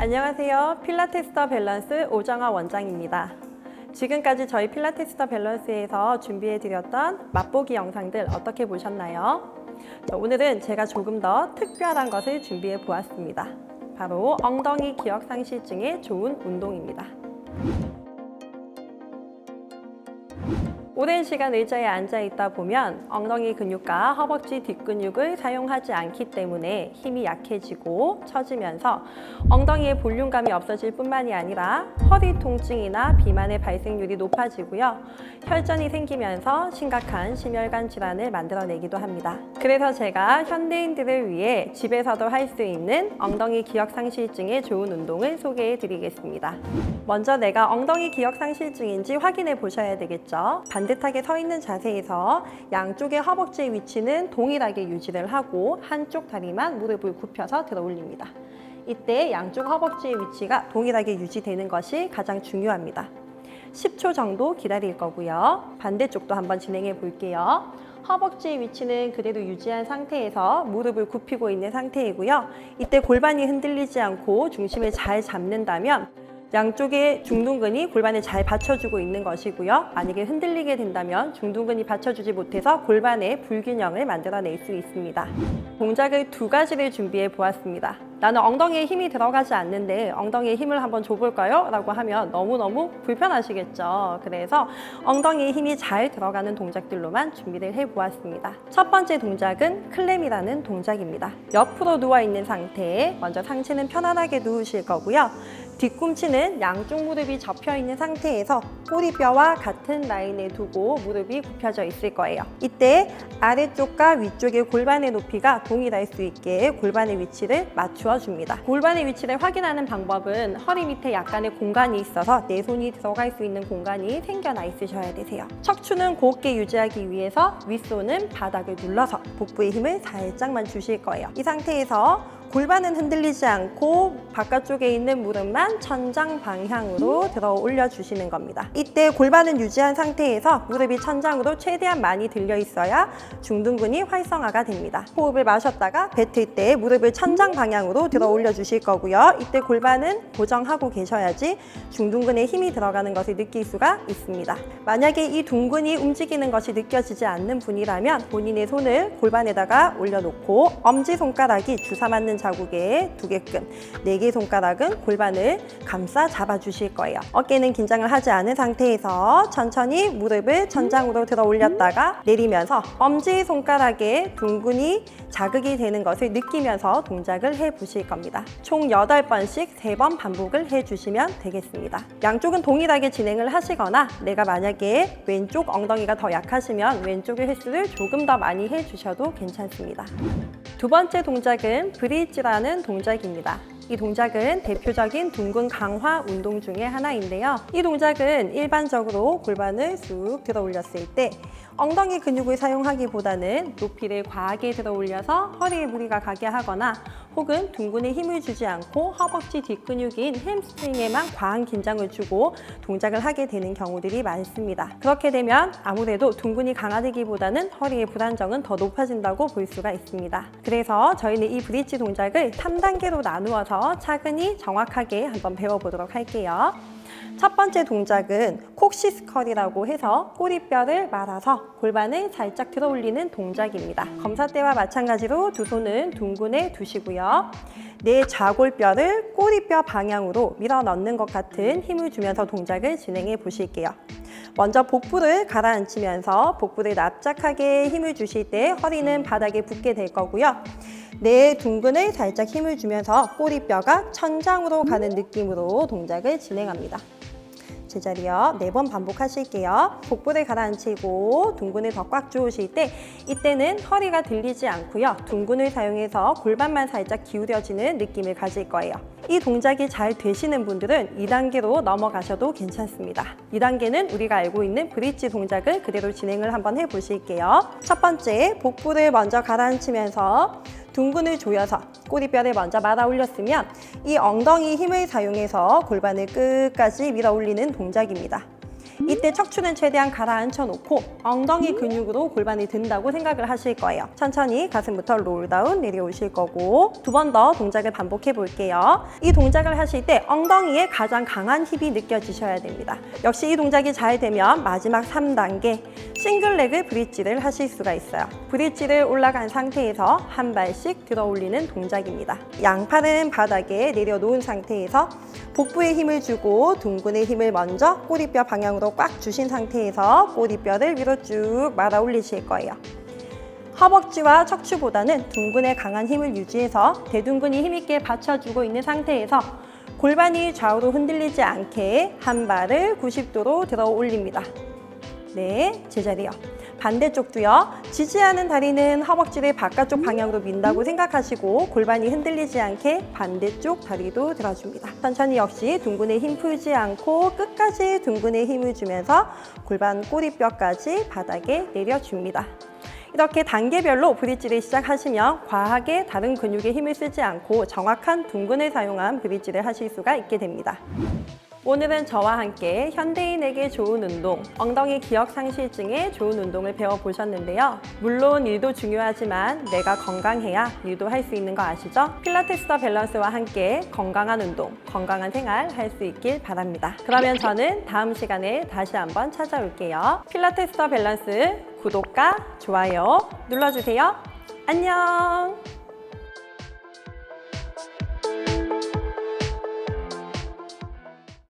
안녕하세요. 필라테스터 밸런스 오정아 원장입니다. 지금까지 저희 필라테스터 밸런스에서 준비해드렸던 맛보기 영상들 어떻게 보셨나요? 자, 오늘은 제가 조금 더 특별한 것을 준비해 보았습니다. 바로 엉덩이 기억 상실증에 좋은 운동입니다. 오랜 시간 의자에 앉아 있다 보면 엉덩이 근육과 허벅지 뒷근육을 사용하지 않기 때문에 힘이 약해지고 처지면서 엉덩이의 볼륨감이 없어질 뿐만이 아니라 허리 통증이나 비만의 발생률이 높아지고요. 혈전이 생기면서 심각한 심혈관 질환을 만들어내기도 합니다. 그래서 제가 현대인들을 위해 집에서도 할 수 있는 엉덩이 기억 상실증에 좋은 운동을 소개해 드리겠습니다. 먼저 내가 엉덩이 기억 상실증인지 확인해 보셔야 되겠죠. 반 듯하게 서 있는 자세에서 양쪽의 허벅지의 위치는 동일하게 유지를 하고 한쪽 다리만 무릎을 굽혀서 들어 올립니다. 이때 양쪽 허벅지의 위치가 동일하게 유지되는 것이 가장 중요합니다. 10초 정도 기다릴 거고요. 반대쪽도 한번 진행해 볼게요. 허벅지의 위치는 그대로 유지한 상태에서 무릎을 굽히고 있는 상태이고요. 이때 골반이 흔들리지 않고 중심을 잘 잡는다면 양쪽의 중둔근이 골반을 잘 받쳐주고 있는 것이고요. 만약에 흔들리게 된다면 중둔근이 받쳐주지 못해서 골반의 불균형을 만들어낼 수 있습니다. 동작을 두 가지를 준비해 보았습니다. 나는 엉덩이에 힘이 들어가지 않는데 엉덩이에 힘을 한번 줘볼까요? 라고 하면 너무너무 불편하시겠죠. 그래서 엉덩이에 힘이 잘 들어가는 동작들로만 준비를 해 보았습니다. 첫 번째 동작은 클램이라는 동작입니다. 옆으로 누워 있는 상태에 먼저 상체는 편안하게 누우실 거고요. 뒤꿈치는 양쪽 무릎이 접혀 있는 상태에서 꼬리뼈와 같은 라인에 두고 무릎이 굽혀져 있을 거예요. 이때 아래쪽과 위쪽의 골반의 높이가 동일할 수 있게 골반의 위치를 맞추어 줍니다. 골반의 위치를 확인하는 방법은 허리 밑에 약간의 공간이 있어서 내 손이 들어갈 수 있는 공간이 생겨나 있으셔야 되세요. 척추는 곱게 유지하기 위해서 윗손은 바닥을 눌러서 복부에 힘을 살짝만 주실 거예요. 이 상태에서 골반은 흔들리지 않고 바깥쪽에 있는 무릎만 천장 방향으로 들어 올려 주시는 겁니다. 이때 골반은 유지한 상태에서 무릎이 천장으로 최대한 많이 들려 있어야 중둔근이 활성화가 됩니다. 호흡을 마셨다가 뱉을 때 무릎을 천장 방향으로 들어 올려 주실 거고요. 이때 골반은 고정하고 계셔야지 중둔근에 힘이 들어가는 것을 느낄 수가 있습니다. 만약에 이 둥근이 움직이는 것이 느껴지지 않는 분이라면 본인의 손을 골반에다가 올려놓고 엄지손가락이 주사 맞는 자국에 두게끔 네 개 손가락은 골반을 감싸 잡아주실 거예요. 어깨는 긴장을 하지 않은 상태에서 천천히 무릎을 천장으로 들어 올렸다가 내리면서 엄지 손가락에 둥근이 자극이 되는 것을 느끼면서 동작을 해 보실 겁니다. 총 8번씩 3번 반복을 해 주시면 되겠습니다. 양쪽은 동일하게 진행을 하시거나 내가 만약에 왼쪽 엉덩이가 더 약하시면 왼쪽의 횟수를 조금 더 많이 해 주셔도 괜찮습니다. 두 번째 동작은 브릿지라는 동작입니다. 이 동작은 대표적인 둥근 강화 운동 중에 하나인데요. 이 동작은 일반적으로 골반을 쑥 들어 올렸을 때 엉덩이 근육을 사용하기보다는 높이를 과하게 들어 올려서 허리에 무리가 가게 하거나 혹은 둥근에 힘을 주지 않고 허벅지 뒷근육인 햄스트링에만 과한 긴장을 주고 동작을 하게 되는 경우들이 많습니다. 그렇게 되면 아무래도 둥근이 강화되기보다는 허리의 불안정은 더 높아진다고 볼 수가 있습니다. 그래서 저희는 이 브릿지 동작을 3단계로 나누어서 차근히 정확하게 한번 배워보도록 할게요. 첫 번째 동작은 콕시스컬이라고 해서 꼬리뼈를 말아서 골반을 살짝 들어 올리는 동작입니다. 검사 때와 마찬가지로 두 손은 둥근에 두시고요. 내 좌골뼈를 꼬리뼈 방향으로 밀어 넣는 것 같은 힘을 주면서 동작을 진행해 보실게요. 먼저 복부를 가라앉히면서 복부를 납작하게 힘을 주실 때 허리는 바닥에 붙게 될 거고요. 내 둥근을 살짝 힘을 주면서 꼬리뼈가 천장으로 가는 느낌으로 동작을 진행합니다. 제자리요. 네 번 반복하실게요. 복부를 가라앉히고 둥근을 더 꽉 조으실 때 이때는 허리가 들리지 않고요. 둥근을 사용해서 골반만 살짝 기울여지는 느낌을 가질 거예요. 이 동작이 잘 되시는 분들은 2단계로 넘어가셔도 괜찮습니다. 2단계는 우리가 알고 있는 브릿지 동작을 그대로 진행을 한번 해보실게요. 첫 번째, 복부를 먼저 가라앉히면서 둥근을 조여서 꼬리뼈를 먼저 말아 올렸으면 이 엉덩이 힘을 사용해서 골반을 끝까지 밀어 올리는 동작입니다. 이때 척추는 최대한 가라앉혀 놓고 엉덩이 근육으로 골반이 든다고 생각을 하실 거예요. 천천히 가슴부터 롤다운 내려오실 거고 두 번 더 동작을 반복해 볼게요. 이 동작을 하실 때 엉덩이에 가장 강한 힘이 느껴지셔야 됩니다. 역시 이 동작이 잘 되면 마지막 3단계 싱글레그 브릿지를 하실 수가 있어요. 브릿지를 올라간 상태에서 한 발씩 들어 올리는 동작입니다. 양팔은 바닥에 내려놓은 상태에서 복부에 힘을 주고 둥근의 힘을 먼저 꼬리뼈 방향으로 꽉 주신 상태에서 꼬리뼈를 위로 쭉 말아 올리실 거예요. 허벅지와 척추보다는 둥근에 강한 힘을 유지해서 대둔근이 힘있게 받쳐주고 있는 상태에서 골반이 좌우로 흔들리지 않게 한 발을 90도로 들어 올립니다. 네, 제자리요. 반대쪽도요. 지지하는 다리는 허벅지를 바깥쪽 방향으로 민다고 생각하시고 골반이 흔들리지 않게 반대쪽 다리도 들어줍니다. 천천히 역시 둥근에 힘 풀지 않고 끝까지 둥근에 힘을 주면서 골반 꼬리뼈까지 바닥에 내려줍니다. 이렇게 단계별로 브릿지를 시작하시면 과하게 다른 근육에 힘을 쓰지 않고 정확한 둥근을 사용한 브릿지를 하실 수가 있게 됩니다. 오늘은 저와 함께 현대인에게 좋은 운동, 엉덩이 기억 상실증에 좋은 운동을 배워보셨는데요. 물론 일도 중요하지만 내가 건강해야 일도 할 수 있는 거 아시죠? 필라테스 더 밸런스와 함께 건강한 운동, 건강한 생활 할 수 있길 바랍니다. 그러면 저는 다음 시간에 다시 한번 찾아올게요. 필라테스 더 밸런스 구독과 좋아요 눌러주세요. 안녕!